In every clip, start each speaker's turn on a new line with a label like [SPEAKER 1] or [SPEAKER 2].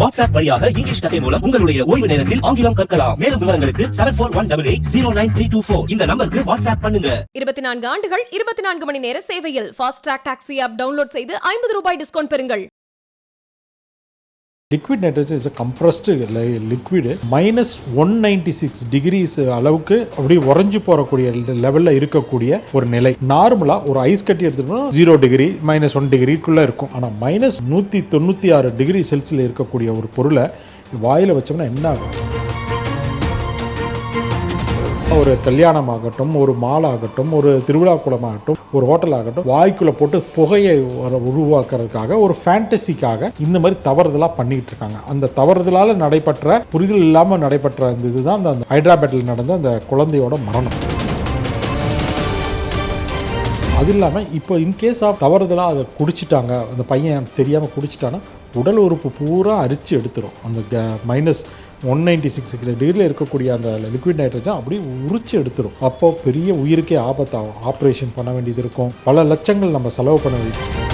[SPEAKER 1] WhatsApp வழியாக English கதை மூலம் உங்களுடைய ஓய்வு நேரத்தில் ஆங்கிலம் கற்கலாம். மேலும் விவரங்களுக்கு seven four one double eight zero nine three two four இந்த நம்பருக்கு வாட்ஸ்அப் பண்ணுங்க.
[SPEAKER 2] இருபத்தி நான்கு ஆண்டுகள் இருபத்தி நான்கு மணி நேர சேவையில் ஃபாஸ்ட் டாக்ஸி ஆப் டவுன்லோட் செய்து ஐம்பது ரூபாய் டிஸ்கவுண்ட் பெறுங்கள்.
[SPEAKER 3] Liquid nitrogen is compressed liquid minus one ninety six degrees அளவுக்கு அப்படியே உறைஞ்சு போகக்கூடிய லெவலில் இருக்கக்கூடிய ஒரு நிலை. நார்மலாக ஒரு ஐஸ் கட்டி எடுத்துட்டோம்னா ஜீரோ டிகிரி மைனஸ் ஒன் டிகிரிக்குள்ளே இருக்கும். ஆனால் மைனஸ் நூற்றி தொண்ணூற்றி ஆறு டிகிரி செல்சியில் இருக்கக்கூடிய ஒரு பொருளை வாயில் வச்சோம்னா என்ன ஆகும்? ஒரு கல்யாணம் ஆகட்டும் ஒரு மால் ஆகட்டும் ஒரு திருவிழா கூடமாகட்டும் ஒரு ஹோட்டல் ஆகட்டும் வாய்க்குள்ள போட்டு புகையை உருவாக்குறதுக்காக ஒரு ஃபேண்டசிக்காக இந்த மாதிரி தவறுதலாக பண்ணிக்கிட்டு இருக்காங்க. அந்த தவறுதலால் நடைபெற்ற புரிதல் இல்லாமல் நடைபெற்ற அந்த இதுதான் அந்த ஹைதராபாத்தில் நடந்த அந்த குழந்தையோட மரணம். அது இல்லாமல் இப்போ இன்கேஸ் ஆஃப் தவறுதலாக அதை குடிச்சிட்டாங்க அந்த பையன் தெரியாமல் குடிச்சிட்டான்னா உடல் உறுப்பு பூரா அரித்து எடுத்துரும். அந்த மைனஸ் ஒன் நைன்டி சிக்ஸ் டிகிரியில் இருக்கக்கூடிய அந்த லிக்விட் நைட்ரஜன் அப்படியே உரிச்சு எடுத்துரும். அப்போ பெரிய உயிருக்கே ஆபத்தாகும் ஆப்ரேஷன் பண்ண வேண்டியது இருக்கும். பல லட்சங்கள் நம்ம செலவு பண்ண வேண்டியது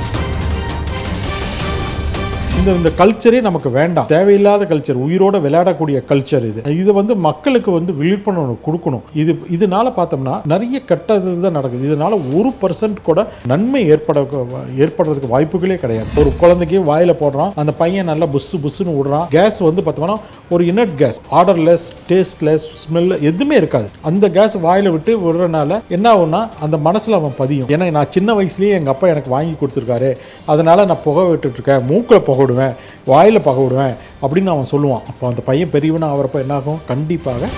[SPEAKER 3] இந்த இந்த கல்ச்சரே நமக்கு வேண்டாம். தேவையில்லாத கல்ச்சர் உயிரோட விளையாடக்கூடிய கல்ச்சர் இது. இது வந்து மக்களுக்கு வந்து விழிப்புணர்வு கொடுக்கணும். இது இதனால பார்த்தோம்னா நிறைய கெட்டது தான் நடக்குது. இதனால ஒரு பர்சன்ட் கூட நன்மை ஏற்பட ஏற்படுறதுக்கு வாய்ப்புகளே கிடையாது. ஒரு குழந்தைக்கு வாயில போடுறான் அந்த பையன் நல்லா புஸ்ஸு புஸ்ஸுன்னு விடுறான். கேஸ் வந்து பார்த்தோம்னா ஒரு inert gas odourless tasteless smell எதுவுமே இருக்காது. அந்த கேஸ் வாயில விட்டு விடுறதுனால என்ன ஆகும்னா அந்த மனசில் அவன் பதியும். ஏன்னா நான் சின்ன வயசுலேயே எங்கள் அப்பா எனக்கு வாங்கி கொடுத்துருக்காரு. அதனால நான் புகை விட்டுட்டு இருக்கேன். மூக்கில் புகை விடுவேன் வாயில் புகை விடுவேன் அப்படின்னு அவன் சொல்லுவான். அப்போ அந்த பையன் பெரியவனா ஆகிறப்ப என்ன ஆகும் கண்டிப்பாக.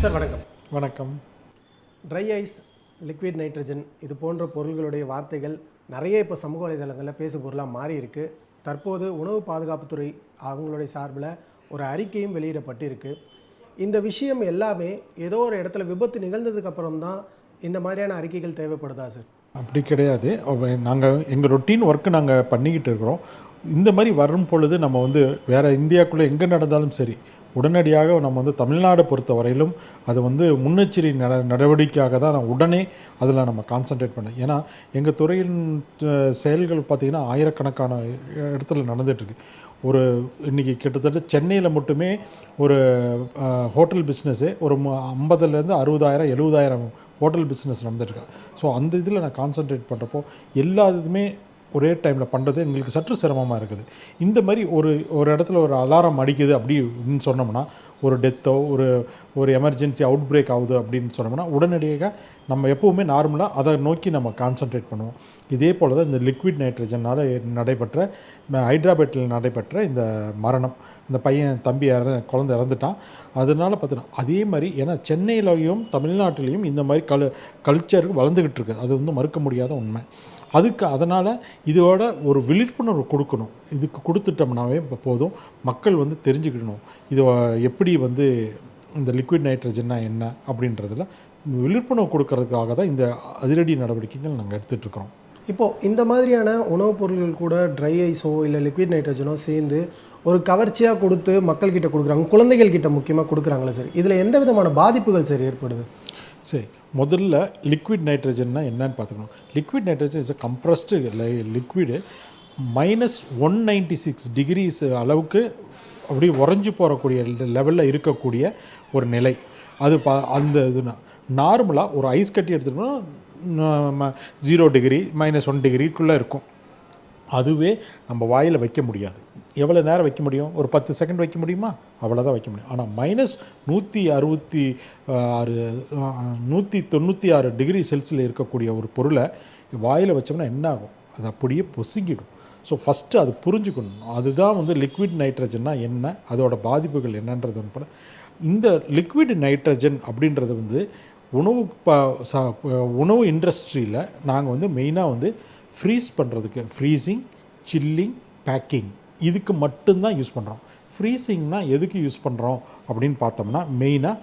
[SPEAKER 4] சார் வணக்கம்.
[SPEAKER 3] வணக்கம்.
[SPEAKER 4] ட்ரை ஐஸ் லிக்விட் நைட்ரஜன் இது போன்ற பொருள்களுடைய வார்த்தைகள் நிறைய இப்போ சமூக வலைதளங்களில் பேசு பொருளாக மாறி இருக்கு. தற்போது உணவு பாதுகாப்புத்துறை அவங்களுடைய சார்பில் ஒரு அறிக்கையும் வெளியிடப்பட்டிருக்கு. இந்த விஷயம் எல்லாமே ஏதோ ஒரு இடத்துல விபத்து நிகழ்ந்ததுக்கு அப்புறம் தான் இந்த மாதிரியான அறிக்கைகள் தேவைப்படுதா சார்?
[SPEAKER 3] அப்படி கிடையாது. நாங்கள் எங்கள் ரொட்டீன் ஒர்க்கு நாங்கள் பண்ணிக்கிட்டு இருக்கிறோம். இந்த மாதிரி வரும் பொழுது நம்ம வந்து வேறு இந்தியாக்குள்ளே எங்கே நடந்தாலும் சரி உடனடியாக நம்ம வந்து தமிழ்நாடு பொறுத்த வரையிலும் அது வந்து முன்னெச்சரி நட நடவடிக்கையாக தான் நான் உடனே அதில் நம்ம கான்சென்ட்ரேட் பண்ணேன். ஏன்னா எங்கள் துறையின் செயல்கள் பார்த்திங்கன்னா ஆயிரக்கணக்கான இடத்துல நடந்துகிட்ருக்கு ஒரு இன்றைக்கி கிட்டத்தட்ட சென்னையில் மட்டுமே ஒரு ஹோட்டல் பிஸ்னஸ்ஸு ஒரு ஐம்பதுலேருந்து அறுபதாயிரம் எழுபதாயிரம் ஹோட்டல் பிஸ்னஸ் நடந்துட்டுருக்கு. ஸோ அந்த இதில் நான் கான்சென்ட்ரேட் பண்ணுறப்போ எல்லா இதுவுமே ஒரே டைமில் பண்ணுறது எங்களுக்கு சற்று சிரமமாக இருக்குது. இந்த மாதிரி ஒரு ஒரு இடத்துல ஒரு அலாரம் அடிக்குது அப்படின்னு சொன்னோம்னா ஒரு டெத்தோ ஒரு ஒரு எமர்ஜென்சி அவுட் பிரேக் ஆகுது அப்படின்னு சொன்னோம்னா உடனடியாக நம்ம எப்போவுமே நார்மலாக அதை நோக்கி நம்ம கான்சன்ட்ரேட் பண்ணுவோம். இதே போல் தான் இந்த லிக்விட் நைட்ரஜனால் நடைபெற்ற ஹைட்ராபேட்டில் நடைபெற்ற இந்த மரணம். இந்த பையன் தம்பி இற குழந்தை இறந்துட்டான். அதனால பார்த்தீங்கன்னா அதே மாதிரி ஏன்னா சென்னையிலையும் தமிழ்நாட்டிலையும் இந்த மாதிரி கல் கல்ச்சர் வளர்ந்துக்கிட்டு இருக்குது அது வந்து மறுக்க முடியாத உண்மை. அதுக்கு அதனால் இதோட ஒரு விழிப்புணர்வு கொடுக்கணும். இதுக்கு கொடுத்துட்டோம்னாவே இப்போ போதும். மக்கள் வந்து தெரிஞ்சுக்கிடணும் இது எப்படி வந்து இந்த லிக்விட் நைட்ரஜன்னா என்ன அப்படின்றதுல விழிப்புணர்வு கொடுக்கறதுக்காக தான் இந்த அதிரடி நடவடிக்கைகள் நாங்கள் எடுத்துகிட்ருக்குறோம்
[SPEAKER 4] இப்போது இந்த மாதிரியான உணவுப் பொருட்கள் கூட ட்ரை ஐஸோ இல்லை லிக்விட் நைட்ரஜனோ சேர்ந்து ஒரு கவர்ச்சியாக கொடுத்து மக்கள்கிட்ட கொடுக்குறாங்க. குழந்தைகள் கிட்ட முக்கியமாக கொடுக்குறாங்களே சார். இதில் எந்த விதமான பாதிப்புகள் சார் ஏற்படுது?
[SPEAKER 3] சரி. முதல்ல லிக்விட் நைட்ரஜன்னா என்னன்னு பார்த்துக்கணும். Liquid nitrogen is compressed liquid minus one ninety six degrees அளவுக்கு அப்படியே உறைஞ்சி போகக்கூடிய லெவலில் இருக்கக்கூடிய ஒரு நிலை. அது பா அந்த இதுனா நார்மலாக ஒரு ஐஸ் கட்டி எடுத்துட்டோம்னா ஜீரோ டிகிரி மைனஸ் ஒன் டிகிரிக்குள்ளே இருக்கும். அதுவே நம்ம வாயில் வைக்க முடியாது. எவ்வளோ நேரம் வைக்க முடியும்? ஒரு பத்து செகண்ட் வைக்க முடியுமா? அவ்வளோதான் வைக்க முடியும். ஆனால் மைனஸ் நூற்றி அறுபத்தி ஆறு நூற்றி தொண்ணூற்றி ஆறு டிகிரி செல்சியில் இருக்கக்கூடிய ஒரு பொருளை வாயில் வச்சோம்னா என்ன ஆகும்? அது அப்படியே பொசுங்கிடும் ஸோ ஃபஸ்ட்டு அது புரிஞ்சுக்கணும். அதுதான் வந்து லிக்விட் நைட்ரஜன்னா என்ன? அதோட பாதிப்புகள் என்னன்றது இந்த லிக்விட் நைட்ரஜன் அப்படின்றது வந்து உணவு ப ச- உணவு இண்டஸ்ட்ரியில் நாங்கள் வந்து மெயினாக வந்து ஃப்ரீஸ் பண்ணுறதுக்கு ஃப்ரீஸிங் சில்லிங் பேக்கிங் இதுக்கு மட்டும்தான் யூஸ் பண்ணுறோம் ஃப்ரீசிங்னா எதுக்கு யூஸ் பண்ணுறோம் அப்படின்னு பார்த்தோம்னா மெயினாக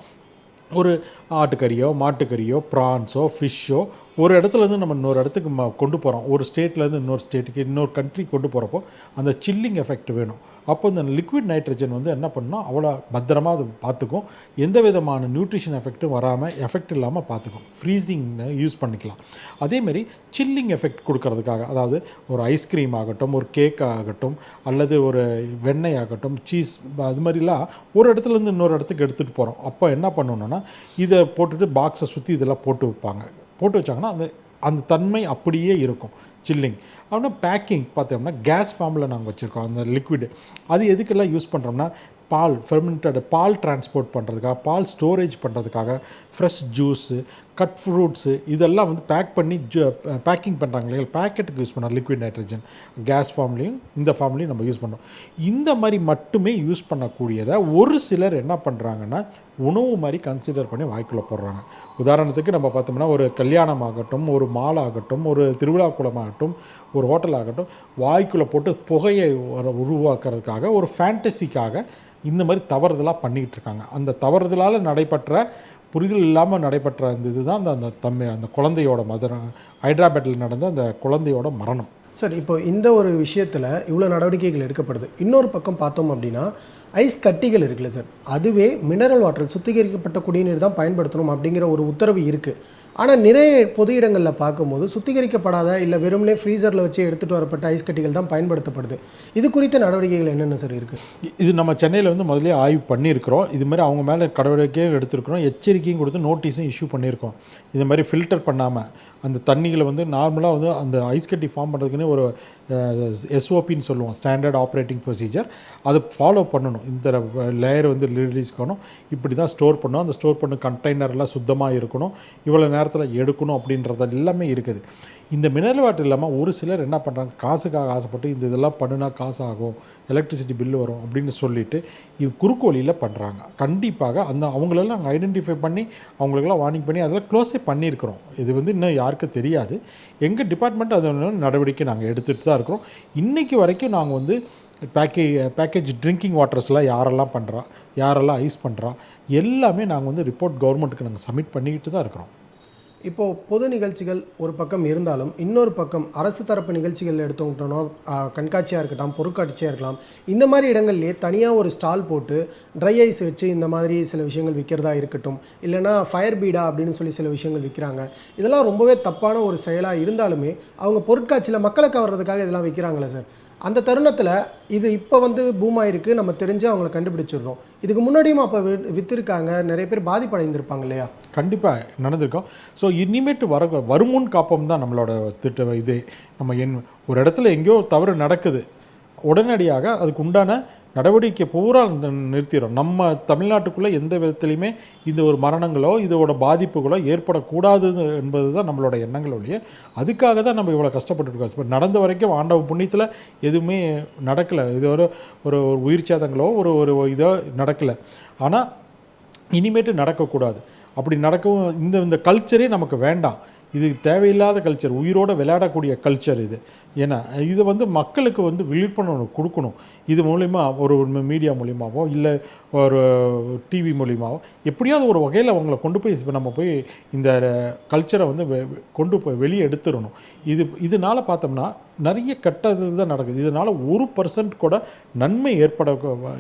[SPEAKER 3] ஒரு ஆட்டுக்கறியோ மாட்டுக்கறியோ ப்ரான்ஸோ ஃபிஷ்ஷோ ஒரு இடத்துலேருந்து நம்ம இன்னொரு இடத்துக்கு கொண்டு போகிறோம் ஒரு ஸ்டேட்லேருந்து இன்னொரு ஸ்டேட்டுக்கு இன்னொரு கண்ட்ரி கொண்டு போகிறப்போ அந்த சில்லிங் எஃபெக்ட் வேணும். அப்போ இந்த லிக்விட் நைட்ரஜன் வந்து என்ன பண்ணால் அவ்வளோ பத்திரமா அது பார்த்துக்கும். எந்த விதமான நியூட்ரிஷன் எஃபெக்ட்டும் வராமல் எஃபெக்ட் இல்லாமல் பார்த்துக்கும். ஃப்ரீசிங் யூஸ் பண்ணிக்கலாம். அதேமாரி சில்லிங் எஃபெக்ட் கொடுக்கறதுக்காக அதாவது ஒரு ஐஸ்கிரீம் ஆகட்டும் ஒரு கேக் ஆகட்டும் அல்லது ஒரு வெண்ணெய் ஆகட்டும் சீஸ் அது மாதிரிலாம் ஒரு இடத்துலேருந்து இன்னொரு இடத்துக்கு எடுத்துகிட்டு போகிறோம் அப்போ என்ன பண்ணணும்னா இதை போட்டுட்டு பாக்ஸை சுற்றி இதெல்லாம் போட்டு வைப்பாங்க. போட்டு வச்சாங்கன்னா அந்த அந்த தன்மை அப்படியே இருக்கும். சில்லிங் அப்படின்னா பேக்கிங் பார்த்தோம்னா கேஸ் ஃபார்மில் நாங்கள் வச்சுருக்கோம். அந்த லிக்விடு அது எதுக்கெல்லாம் யூஸ் பண்ணுறோம்னா பால் ஃபெர்மெண்டட் பால் டிரான்ஸ்போர்ட் பண்ணுறதுக்காக பால் ஸ்டோரேஜ் பண்ணுறதுக்காக ஃப்ரெஷ் ஜூஸு கட் ஃப்ரூட்ஸு இதெல்லாம் வந்து பேக் பண்ணி ஜ பேக்கிங் பண்ணுறாங்க இல்லையா பேக்கெட்டுக்கு யூஸ் பண்ணுறோம் லிக்விட் நைட்ரஜன் கேஸ் ஃபார்ம்லேயும் இந்த ஃபார்ம்லேயும் நம்ம யூஸ் பண்ணுறோம் இந்த மாதிரி மட்டுமே யூஸ் பண்ணக்கூடியதை ஒரு சிலர் என்ன பண்ணுறாங்கன்னா உணவு மாதிரி கன்சிடர் பண்ணி வாய்க்குள்ளே போடுறாங்க. உதாரணத்துக்கு நம்ம பார்த்தோம்னா ஒரு கல்யாணம் ஆகட்டும் ஒரு மால் ஆகட்டும் ஒரு திருவிழா குளம் ஆகட்டும் ஒரு ஹோட்டல் ஆகட்டும் வாய்க்குள்ளே போட்டு புகையை உருவாக்குறதுக்காக ஒரு ஃபேண்டசிக்காக இந்த மாதிரி தவறுதலாக பண்ணிக்கிட்டு இருக்காங்க. அந்த தவறுதலால் நடைபெற்ற புரிதல் இல்லாமல் நடைபெற்ற அந்த இதுதான் அந்த அந்த தம்மை அந்த குழந்தையோட மதம் ஹைதராபாத்தில் நடந்த அந்த குழந்தையோட மரணம்.
[SPEAKER 4] சார் இப்போ இந்த ஒரு விஷயத்தில் இவ்வளோ நடவடிக்கைகள் எடுக்கப்படுது. இன்னொரு பக்கம் பார்த்தோம் அப்படின்னா ஐஸ் கட்டிகள் இருக்குல்ல சார். அதுவே மினரல் வாட்டர் சுத்திகரிக்கப்பட்ட குடிநீர் தான் பயன்படுத்தணும் அப்படிங்கிற ஒரு உத்தரவு இருக்குது ஆனால் நிறைய பொது இடங்களில் பார்க்கும்போது சுத்திகரிக்கப்படாத இல்லை வெறுமனே ஃப்ரீசரில் வச்சு எடுத்துகிட்டு வரப்பட்ட ஐஸ் கட்டிகள் தான் பயன்படுத்தப்படுது. இது குறித்த நடவடிக்கைகள் என்னென்ன சார் இருக்குது
[SPEAKER 3] இது நம்ம சென்னையில் வந்து முதல்ல ஆய்வு பண்ணியிருக்கிறோம். இது மாதிரி அவங்க மேலே நடவடிக்கையும் எடுத்திருக்கிறோம். எச்சரிக்கையும் கொடுத்து நோட்டீஸும் இஷ்யூ பண்ணியிருக்கோம். இது மாதிரி ஃபில்டர் பண்ணாமல் அந்த தண்ணிகளை வந்து நார்மலாக வந்து அந்த ஐஸ் கட்டி ஃபார்ம் பண்ணுறதுக்குன்னு ஒரு எஸ்ஓபின்னு சொல்லுவோம் ஸ்டாண்டர்ட் ஆப்ரேட்டிங் ப்ரொசீஜர். அதை ஃபாலோ பண்ணணும். இந்த லேயர் வந்து ரிலீஸ் பண்ணணும். இப்படி தான் ஸ்டோர் பண்ணணும். அந்த ஸ்டோர் பண்ண கண்டெய்னர்லாம் சுத்தமாக இருக்கணும். இவ்வளோ நேரத்தில் எடுக்கணும் அப்படின்றது எல்லாமே இருக்குது. இந்த மினரல் வாட்டர் இல்லாமல் ஒரு சிலர் என்ன பண்ணுறாங்க காசுக்காக ஆசைப்பட்டு இந்த இதெல்லாம் பண்ணுனா காசு ஆகும் எலக்ட்ரிசிட்டி பில்லு வரும் அப்படின்னு சொல்லிட்டு இது குறுக்கு வழியில் பண்ணுறாங்க கண்டிப்பாக அந்த அவங்களெல்லாம் நாங்கள் ஐடென்டிஃபை பண்ணி அவங்களுக்கெல்லாம் வார்னிங் பண்ணி அதெல்லாம் க்ளோஸே பண்ணியிருக்கிறோம். இது வந்து இன்னும் யாருக்கும் தெரியாது. எங்கள் டிபார்ட்மெண்ட் அது நடவடிக்கை நாங்கள் எடுத்துகிட்டு தான் இருக்கிறோம். இன்றைக்கி வரைக்கும் நாங்கள் வந்து பேக்கே பேக்கேஜ் ட்ரிங்கிங் வாட்டர்ஸ்லாம் யாரெல்லாம் பண்ணுறா யாரெல்லாம் ஐஸ் பண்ணுறா எல்லாமே நாங்கள் வந்து ரிப்போர்ட் கவர்மெண்ட்டுக்கு நாங்கள் சப்மிட் பண்ணிக்கிட்டு தான் இருக்கிறோம்.
[SPEAKER 4] இப்போது பொது நிகழ்ச்சிகள் ஒரு பக்கம் இருந்தாலும் இன்னொரு பக்கம் அரசு தரப்பு நிகழ்ச்சிகள் எடுத்துக்கிட்டோம்னா கண்காட்சியாக இருக்கட்டும் பொருட்காட்சியாக இருக்கலாம். இந்த மாதிரி இடங்கள்லேயே தனியாக ஒரு ஸ்டால் போட்டு ட்ரை ஐஸ் வச்சு இந்த மாதிரி சில விஷயங்கள் விற்கிறதா இருக்கட்டும். இல்லைனா ஃபயர் பீடா அப்படின்னு சொல்லி சில விஷயங்கள் விற்கிறாங்க இதெல்லாம் ரொம்பவே தப்பான ஒரு செயலாக இருந்தாலுமே அவங்க பொருட்காட்சியில் மக்களை கவர்றதுக்காக இதெல்லாம் விற்கிறாங்களே சார். அந்த தருணத்தில் இது இப்போ வந்து பூம் ஆயிருக்கு. நம்ம தெரிஞ்சு அவங்கள கண்டுபிடிச்சிடுறோம். இதுக்கு முன்னாடியும் அப்போ விற்றுருக்காங்க நிறைய பேர் பாதிப்படைந்திருப்பாங்க இல்லையா?
[SPEAKER 3] கண்டிப்பாக நடந்திருக்கோம். ஸோ இனிமேட்டு வர வருமுன் காப்பம் தான் நம்மளோட திட்டம் இது. நம்ம என் ஒரு இடத்துல எங்கேயோ தவறு நடக்குது. உடனடியாக அதுக்கு உண்டான நடவடிக்கை பூரா நிறுத்திடும். நம்ம தமிழ்நாட்டுக்குள்ளே எந்த விதத்துலையுமே இந்த ஒரு மரணங்களோ இதோட பாதிப்புகளோ ஏற்படக்கூடாது என்பது தான் நம்மளோட எண்ணங்கள் ஒழிய அதுக்காக தான் நம்ம இவ்வளோ கஷ்டப்பட்டுருக்கோம். இப்போ நடந்த வரைக்கும் ஆண்டவ புண்ணியத்தில் எதுவுமே நடக்கலை. இது ஒரு ஒரு ஒரு உயிர் சேதங்களோ ஒரு ஒரு இதோ நடக்கலை. ஆனால் இனிமேட்டு நடக்கக்கூடாது. அப்படி நடக்கவும் இந்த இந்த கல்ச்சரே நமக்கு வேண்டாம். இது தேவையில்லாத கல்ச்சர் உயிரோட விளையாடக்கூடிய கல்ச்சர் இது. ஏன்னா இது வந்து மக்களுக்கு வந்து விழிப்புணர்வு கொடுக்கணும். இது மூலிமா ஒரு மீடியா மூலியமாவோ இல்லை ஒரு டிவி மூலியமாவோ எப்படியாவது ஒரு வகையில் அவங்கள கொண்டு போய் இப்போ நம்ம போய் இந்த கல்ச்சரை வந்து வெ- கொண்டு போய் வெளியே எடுத்துடணும். இது இதனால பார்த்தோம்னா நிறைய கெட்டது தான் நடக்குது. இதனால் ஒரு பர்சன்ட் கூட நன்மை ஏற்பட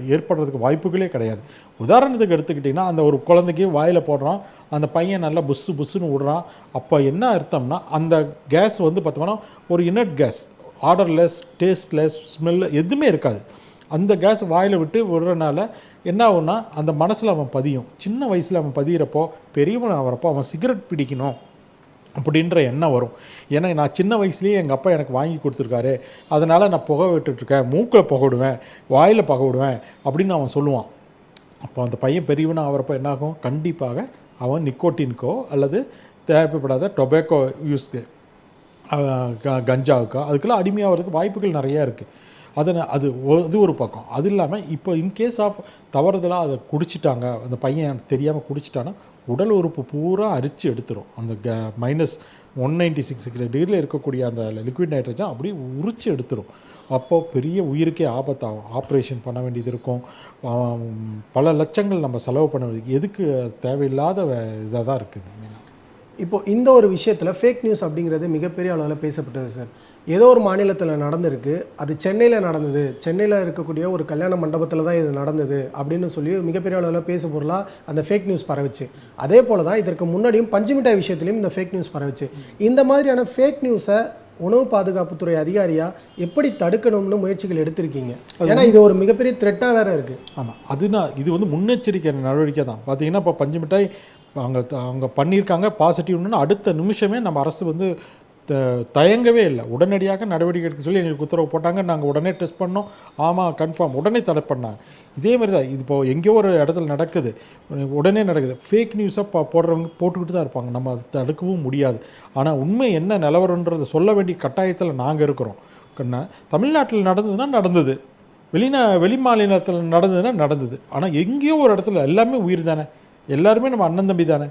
[SPEAKER 3] ஏற்படுறதுக்கு வாய்ப்புகளே கிடையாது. உதாரணத்துக்கு எடுத்துக்கிட்டிங்கன்னா அந்த ஒரு குழந்தைக்கு வாயில் போடுறான் அந்த பையன் நல்லா புஸ்ஸு புஸ்ஸுன்னு விடுறான் அப்போ என்ன அர்த்தம்னா அந்த கேஸ் வந்து பார்த்தோம்னா ஒரு inert gas odourless tasteless smell எதுவுமே இருக்காது. அந்த கேஸ் வாயில் விட்டு விடுறனால என்ன ஆகும்னா அந்த மனசில் அவன் பதியும். சின்ன வயசில் அவன் பதிகிறப்போ பெரியவன் ஆகிறப்போ அவன் சிகரெட் பிடிக்கணும் அப்படின்ற எண்ணம் வரும். ஏன்னா நான் சின்ன வயசுலேயே எங்கள் அப்பா எனக்கு வாங்கி கொடுத்துருக்காரு. அதனால் நான் புகை விட்டுட்ருக்கேன் மூக்கில் புகை விடுவேன் வாயில் புகை விடுவேன் அப்படின்னு அவன் சொல்லுவான். அப்போ அந்த பையன் பெரியவனாக ஆகிறப்போ என்னாகும் கண்டிப்பாக அவன் நிக்கோட்டின்கோ அல்லது தேவைப்படாத டொபேக்கோ யூஸ்க்கு க- கஞ்சாவுக்கோ அதுக்கெல்லாம் அடிமையாகிறதுக்கு வாய்ப்புகள் நிறையா இருக்குது அதை அது அது ஒரு பக்கம். அது இல்லாமல் இப்போ இன்கேஸ் ஆஃப் தவறுதலாக அதை குடிச்சிட்டாங்க அந்த பையன் தெரியாமல் குடிச்சிட்டான்னா உடல் உறுப்பு பூரா அரித்து எடுத்துரும். அந்த க மைனஸ் ஒன் நைன்டி சிக்ஸ் டிகிரியில் இருக்கக்கூடிய அந்த லிக்விட் நைட்ரஜன் அப்படியே உரிச்சு எடுத்துரும். அப்போது பெரிய உயிருக்கே ஆபத்தாகும். ஆப்ரேஷன் பண்ண வேண்டியது இருக்கும். பல லட்சங்கள் நம்ம செலவு பண்ண வேண்டியது. எதுக்கு தேவையில்லாத இதாக தான் இருக்குது
[SPEAKER 4] இப்போது இந்த ஒரு விஷயத்தில் ஃபேக் நியூஸ் அப்படிங்கிறது மிகப்பெரிய அளவில் பேசப்பட்டது சார் ஏதோ ஒரு மாநிலத்தில் நடந்திருக்கு. அது சென்னையில் நடந்தது. சென்னையில் இருக்கக்கூடிய ஒரு கல்யாண மண்டபத்தில் தான் இது நடந்தது அப்படின்னு சொல்லி மிகப்பெரிய அளவில் பேச பொருளாக அந்த ஃபேக் நியூஸ் பரவுச்சு. அதே போல் தான் இதற்கு முன்னாடியும் பஞ்சுமிட்டாய் விஷயத்துலையும் இந்த ஃபேக் நியூஸ் பரவிச்சு. இந்த மாதிரியான ஃபேக் நியூஸை உணவு பாதுகாப்புத்துறை அதிகாரியா எப்படி தடுக்கணும்னு முயற்சிகள் எடுத்திருக்கீங்க? ஏன்னா இது ஒரு மிகப்பெரிய த்ரெட்டாக வேற இருக்கு.
[SPEAKER 3] ஆமாம் அதுனா இது வந்து முன்னெச்சரிக்கை நடவடிக்கை தான். பார்த்தீங்கன்னா இப்போ பஞ்சு மிட்டாய் அவங்க அவங்க பண்ணியிருக்காங்க பாசிட்டிவ்னு அடுத்த நிமிஷமே நம்ம அரசு வந்து தயங்கவே இல்லை. உடனடியாக நடவடிக்கை எடுக்க சொல்லி எங்களுக்கு உத்தரவு போட்டாங்க. நாங்கள் உடனே டெஸ்ட் பண்ணோம். ஆமாம் கன்ஃபார்ம் உடனே தடை பண்ணாங்க. இதே மாதிரி தான் இது இப்போ எங்கேயோ ஒரு இடத்துல நடக்குது. உடனே நடக்குது. ஃபேக் நியூஸாக போ போடுறவங்க போட்டுக்கிட்டு தான் இருப்பாங்க. நம்ம அதை தடுக்கவும் முடியாது. ஆனால் உண்மை என்ன நிலவரன்றதை சொல்ல வேண்டிய கட்டாயத்தில் நாங்கள் இருக்கிறோம். தமிழ்நாட்டில் நடந்ததுன்னா நடந்தது. வெளிநா வெளி மாநிலத்தில் நடந்ததுன்னா நடந்தது. ஆனால் எங்கேயோ ஒரு இடத்துல எல்லாமே உயிர் தானே. எல்லாருமே நம்ம அண்ணன் தம்பி தானே.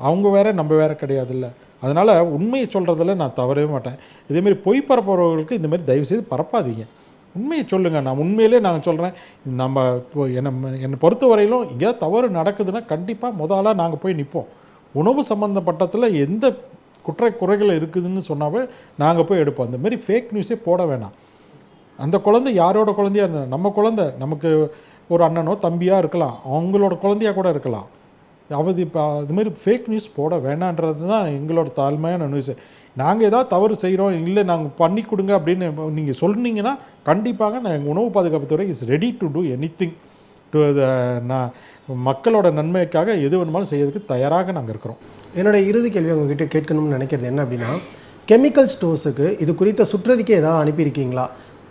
[SPEAKER 3] அவங்க வேற நம்ம வேற கிடையாதுல்ல. அதனால் உண்மையை சொல்கிறதுல நான் தவறவே மாட்டேன். இதேமாரி பொய் பரப்புறவர்களுக்கு இந்த மாதிரி தயவுசெய்து பரப்பாதீங்க. உண்மையை சொல்லுங்கள் நான் உண்மையிலே நான் சொல்கிறேன் நம்ம இப்போ என்னை என்னை பொறுத்த வரையிலும் எங்கேயாவது தவறு நடக்குதுன்னா கண்டிப்பாக முதலாக நாங்கள் போய் நிற்போம் உணவு சம்மந்தப்பட்டத்தில் எந்த குற்ற குறைகள் இருக்குதுன்னு சொன்னாவே நாங்கள் போய் எடுப்போம். அந்த மாதிரி ஃபேக் நியூஸே போட வேணாம். அந்த குழந்தை யாரோட குழந்தையா இருந்தால் நம்ம குழந்தை நமக்கு ஒரு அண்ணனோ தம்பியாக இருக்கலாம். அவங்களோட குழந்தையா கூட இருக்கலாம். அவது இப்போ அது மாதிரி ஃபேக் நியூஸ் போட வேணான்றது தான் எங்களோட தாழ்மையான நியூஸ் நாங்கள் ஏதாவது தவறு செய்கிறோம் இல்லை நாங்கள் பண்ணி கொடுங்க அப்படின்னு நீங்கள் சொன்னீங்கன்னா கண்டிப்பாக நான் உணவு பாதுகாப்புத்துறை is ready to do anything to நான் மக்களோட நன்மைக்காக எது வேணுமாலும் செய்யறதுக்கு தயாராக நாங்கள் இருக்கிறோம்.
[SPEAKER 4] என்னோடய இறுதி கேள்வி உங்ககிட்ட கேட்கணும்னு நினைக்கிறது என்ன அப்படின்னா கெமிக்கல் ஸ்டோர்ஸுக்கு இது குறித்த சுற்றறிக்கை ஏதாவது அனுப்பியிருக்கீங்களா?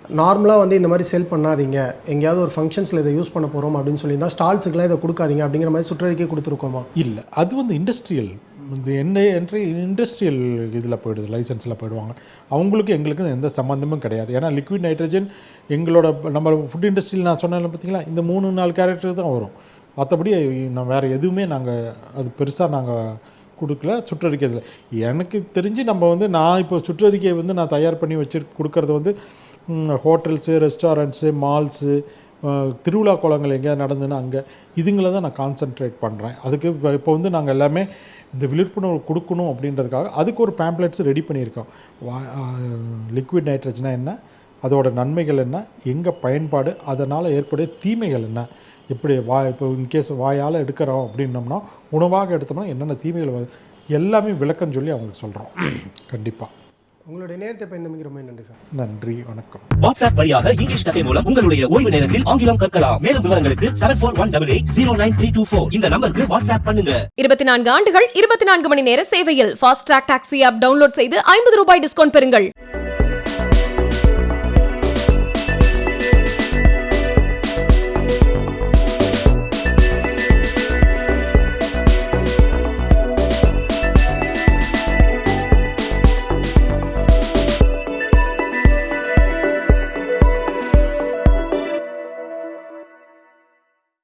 [SPEAKER 4] நார்மலாக வந்து இந்த மாதிரி செல் பண்ணாதீங்க. எங்கேயாவது ஒரு ஃபங்க்ஷன்ஸில் இதை யூஸ் பண்ண போகிறோம் அப்படின்னு சொல்லி தான் ஸ்டால்ஸுக்குலாம் இதை கொடுக்காதீங்க அப்படிங்கிற மாதிரி சுற்றறிக்கை கொடுத்துருக்கோமா?
[SPEAKER 3] இல்லை. அது வந்து இண்டஸ்ட்ரியல் இந்த என்ன என்று இண்டஸ்ட்ரியல் இதில் போயிடுது லைசன்ஸில் போயிடுவாங்க. அவங்களுக்கு எங்களுக்கு எந்த சம்மந்தமும் கிடையாது. ஏன்னா லிக்விட் நைட்ரஜன் எங்களோட நம்ம ஃபுட் இண்டஸ்ட்ரியில் நான் சொன்னேன் பார்த்தீங்களா இந்த மூணு நாலு கேரக்டர் தான் வரும். மற்றபடி நான் வேறு எதுவுமே நாங்கள் அது பெருசாக நாங்கள் கொடுக்கல சுற்றறிக்கை இதில். எனக்கு தெரிஞ்சு நம்ம வந்து நான் இப்போ சுற்றறிக்கையை வந்து நான் தயார் பண்ணி வச்சு கொடுக்கறது வந்து ஹோட்டல்ஸு ரெஸ்டாரண்ட்ஸு மால்ஸு திருவிழா குளங்கள் எங்கேயாவது நடந்ததுன்னா அங்கே. இதுங்களை தான் நான் கான்சென்ட்ரேட் பண்ணுறேன் அதுக்கு இப்போ இப்போ வந்து நாங்கள் எல்லாமே இந்த விழிப்புணர்வு கொடுக்கணும் அப்படின்றதுக்காக அதுக்கு ஒரு பேம்ப்ளெட்ஸ் ரெடி பண்ணியிருக்கோம். லிக்விட் நைட்ரஜனா என்ன? அதோட நன்மைகள் என்ன? எங்கே பயன்பாடு? அதனால் ஏற்படைய தீமைகள் என்ன? எப்படி வா இப்போ இன்கேஸ் வாயால் எடுக்கிறோம் அப்படின்னோம்னா உணவாக எடுத்தோம்னா என்னென்ன தீமைகள் எல்லாமே விளக்கம் சொல்லி அவங்களுக்கு சொல்கிறோம் கண்டிப்பாக
[SPEAKER 4] உங்களுடைய நேரத்தை பயந்தமைக்கு ரொம்ப நன்றி சார்.
[SPEAKER 3] நன்றி வணக்கம்.
[SPEAKER 1] வாட்ஸ்அப் வழியாக இங்கிலீஷ் கதை மூலம் உங்களுடைய ஓய்வு நேரத்தில் ஆங்கிலம் கற்கலாம். மேலும் விவரங்களுக்கு seven four one double eight zero nine three two four இந்த நம்பருக்கு வாட்ஸ்அப் பண்ணுங்க.
[SPEAKER 2] இருபத்தி நான்கு ஆண்டுகள் இருபத்தி நான்கு மணி நேர சேவையில் fast track taxi app download செய்து ஐம்பது ரூபாய் டிஸ்கவுண்ட் பெறுங்கள்.